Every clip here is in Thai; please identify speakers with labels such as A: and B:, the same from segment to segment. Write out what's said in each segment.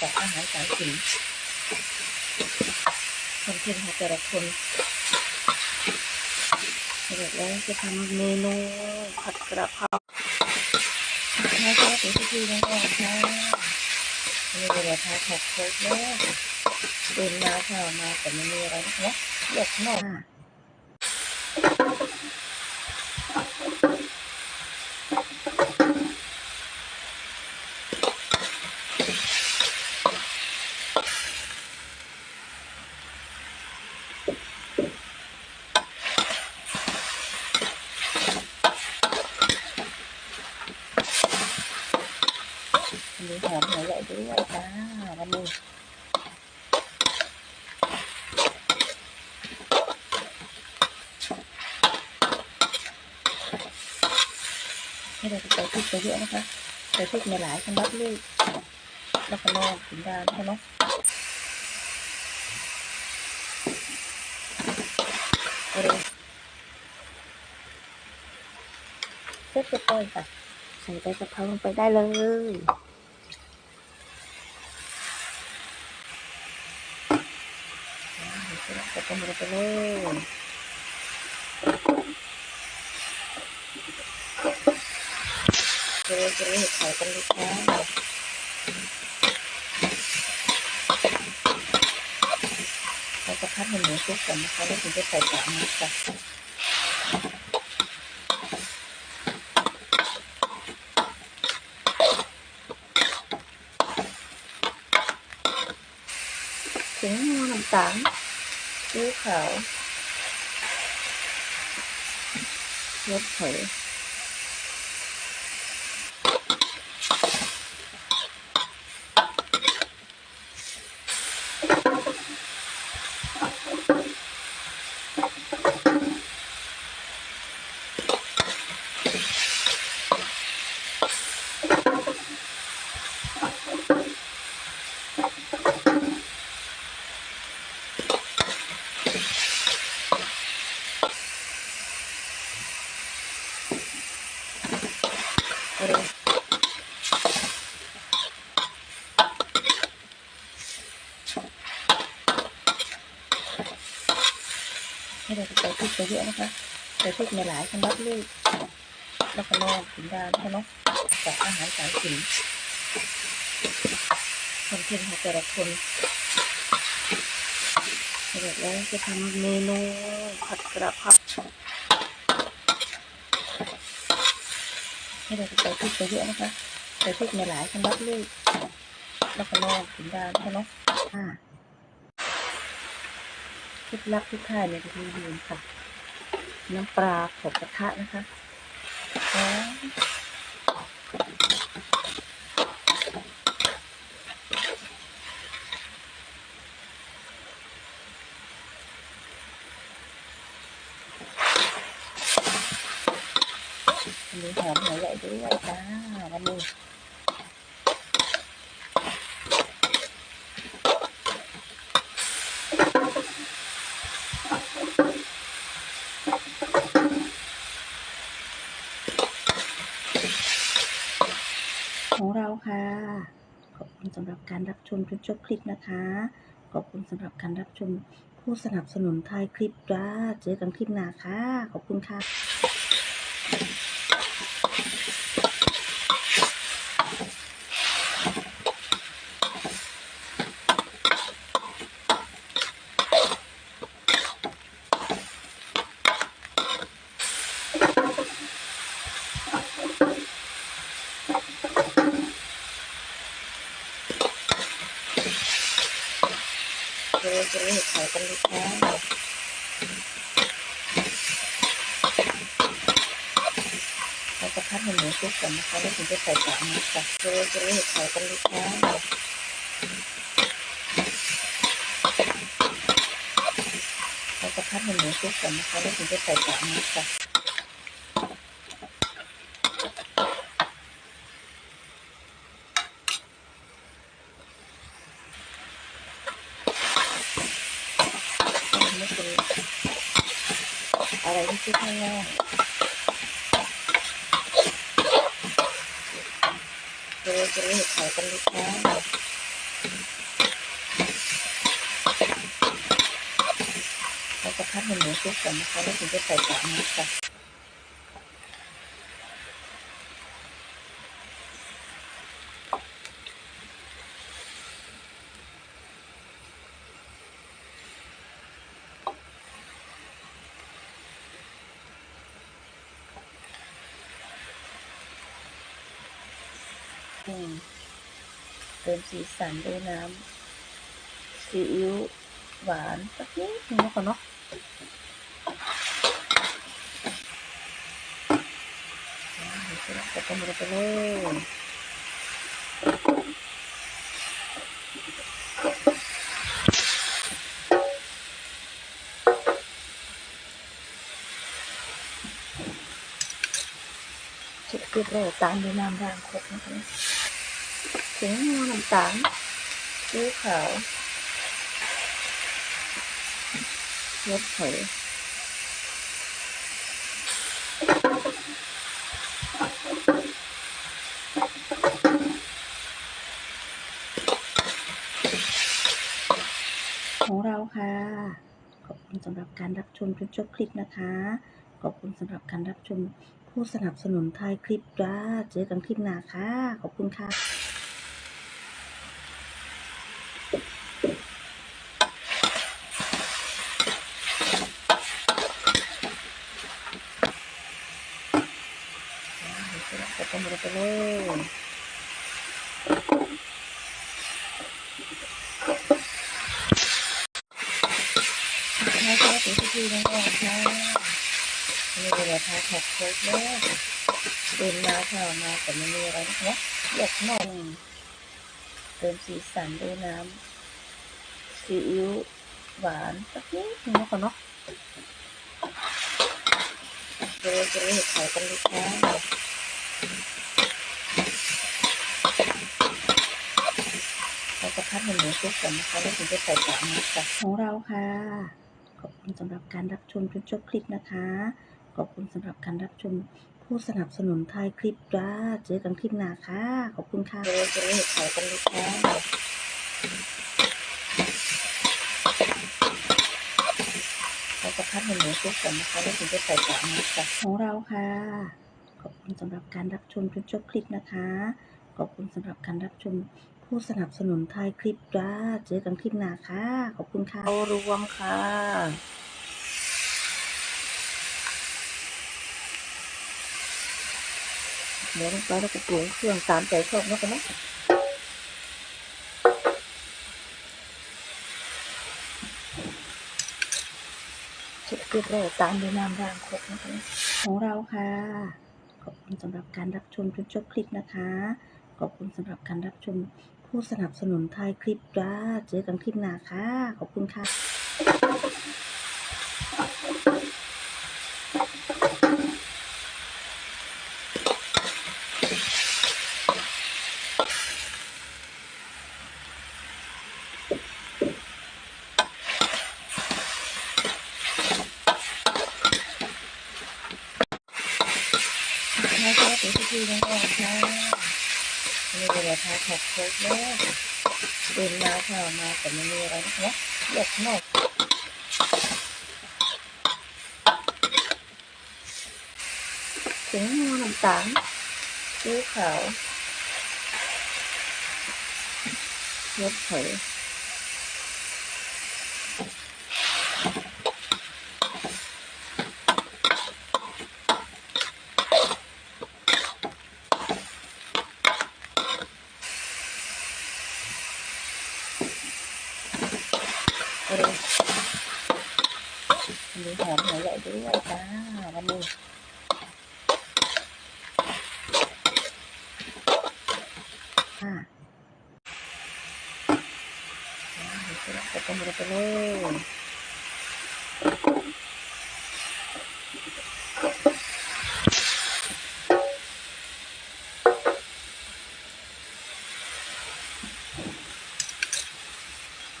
A: จากอาหารสายสินคนเช่นของแต่ละคนเสร็จแล้วจะทำเมนูผัดกระเพรานะคะเป็นพิธีแรกค่ะนี่เลยค่ะผัดโคกแล้วตื่นมาค่ะมาแต่ไม่มีอะไรนะคะเด็กหน่อย มีหอมหัวใหญ่ด้วยจ้าวันนี้ให้เราใส่พริกไปเยอะนะคะใส่พริกในหลายสำหรับลูกแล้วก็นอกถึงดานใช่ไหมเอาเลยเสร็จเรียบร้อยค่ะใส่ใบกะเพราลงไปได้เลยใส่ กระเพราลงไปเลยเจอเจอเห็ดไข่กันเลยค่ะเราจะพัดให้หมูซุกก่อนนะคะแล้วถึงจะใส่กากหมูค่ะถึงหัวน้ำตาล ซีอิ๊วขาวรสเผย ให้เราใส่พริกไปเยอะนะคะใส่พริกในหลายสำหรับลูกแล้วก็นอกถึงดานใช่ไหมจากอาหารสายสินคนเช่นของแต่ละคนเสร็จแล้วจะทำเมนูผัดกระเพราให้เราใส่พริกไปเยอะนะคะใส่พริกในหลายสำหรับลูกแล้วก็นอกถึงดานใช่ไหมอ่า เคล็ดลับทุกท่ายเนี่ยก็คือลืมค่ะ น้ำปลาขอบกระทะนะคะอ๋อมีหอมหัวใหญ่ด้วยจ้าวันนี้ของเราค่ะ ขอบคุณ สำหรับการรับชมจนจบคลิปนะคะ ขอบคุณสำหรับการรับชมผู้สนับสนุนท้ายคลิปจ้าเจอกันคลิปหน้าค่ะ ขอบคุณค่ะ เจอเจอเห็ดไข่กันเลยค่ะ เราจะพัดให้หมูซุกก่อนนะคะแล้วถึงจะใส่กากหมูค่ะเจอเจอเห็ดไข่กันเลยค่ะเราจะพัดให้หมูซุกก่อนนะคะแล้วถึงจะใส่กากหมูค่ะอะไรที่คิดง่ายๆ เลยจะรีดใส่กันลูกนะเราจะพัดนหมูชุบก่อนนะคะแล้วถึงจะใส่กากนะค่ะ อืมเติมสีสันด้วยน้ำซีอิ๊วหวานสักนิดนึงแล้วก่อนเนาะใส่กันหมดไปเลยเช็ดเรียบร้อยตามด้วยน้ำด่างครบนะคะถึงน้ำตาลซีขาวรสหอยของเราค่ะ ขอบคุณสำหรับการรับชมจนจบคลิปนะคะ ขอบคุณสำหรับการรับชม ผู้สนับสนุนท้ายคลิปจ้า เจอกันคลิปหน้าค่ะ ขอบคุณค่ะใส่กันหมดไปเลยให้ก็เป็นพิธีนะก่อนค่ะ นี่เลยค่ะแขกโค้ดเลยเดินมาค่ะมาแต่ไม่มีอะไรนะคะหยกน่อยเติมสีสันด้วยน้ำซีอิ๊วหวานสักนิดนึงก่อนเนาะเดี๋ยวจะเห็ดไข่กันเลยค่ะเราจะพัดให้หมูชุบก่อนนะคะแล้วถึงจะใส่กาหมูค่ะของเราค่ะ ขอบคุณสำหรับการรับชมจนจบคลิปนะคะ ขอบคุณสำหรับการรับชมผู้สนับสนุนท้ายคลิปจ้า เจอกันคลิปหน้าค่ะ ขอบคุณค่ะเดี๋ยวจะเห็ดไข่กันเลยค่ะเราจะพัดให้หมูชุบก่อนนะคะแล้วถึงจะใส่กากหมูค่ะของเราค่ะ ขอบคุณสำหรับการรับชมจนจบคลิปนะคะ ขอบคุณสำหรับการรับชมผู้สนับสนุนท้ายคลิปจ้า เจอกันคลิปหน้าค่ะ ขอบคุณค่ะเอารวมค่ะ เดี๋ยวลงไปแล้วก็ปรุงเครื่องตามใจชอบนะกันนะเช็ดเรียบร้อยตามด้วยน้ำด่างครบนะคะของเราค่ะ ขอบคุณสำหรับการรับชมจนจบคลิปนะคะ ขอบคุณสำหรับการรับชมผู้สนับสนุนท้ายคลิปจ้าเจอกันคลิปหน้าค่ะ ขอบคุณค่ะ ให้ก็เป็น พิธีนะก่อนค่ะนี่เลยค่ะแขกโค้ดเลยเดินมาค่ะมาแต่ไม่มีอะไรนะคะหยกหนกถึงหัวน้ำตาลซีขาวรสหอยเอาเลยมีหอม หัวใหญ่ด้วยจ้าวันนี้ค่ะใส่กันหมดไปเลย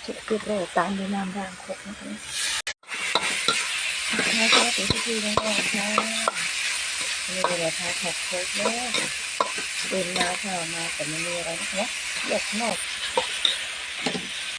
A: เช็ดเรียบร้อตามด้วยน้ำด่างครบนะคะ ให้ก็เป็นพิธีนะก่อนค่ะนี่แหละค่ะแขกโค้ดเลยเดินมาค่ะมาแต่ไม่มีอะไรนะคะหยกนอก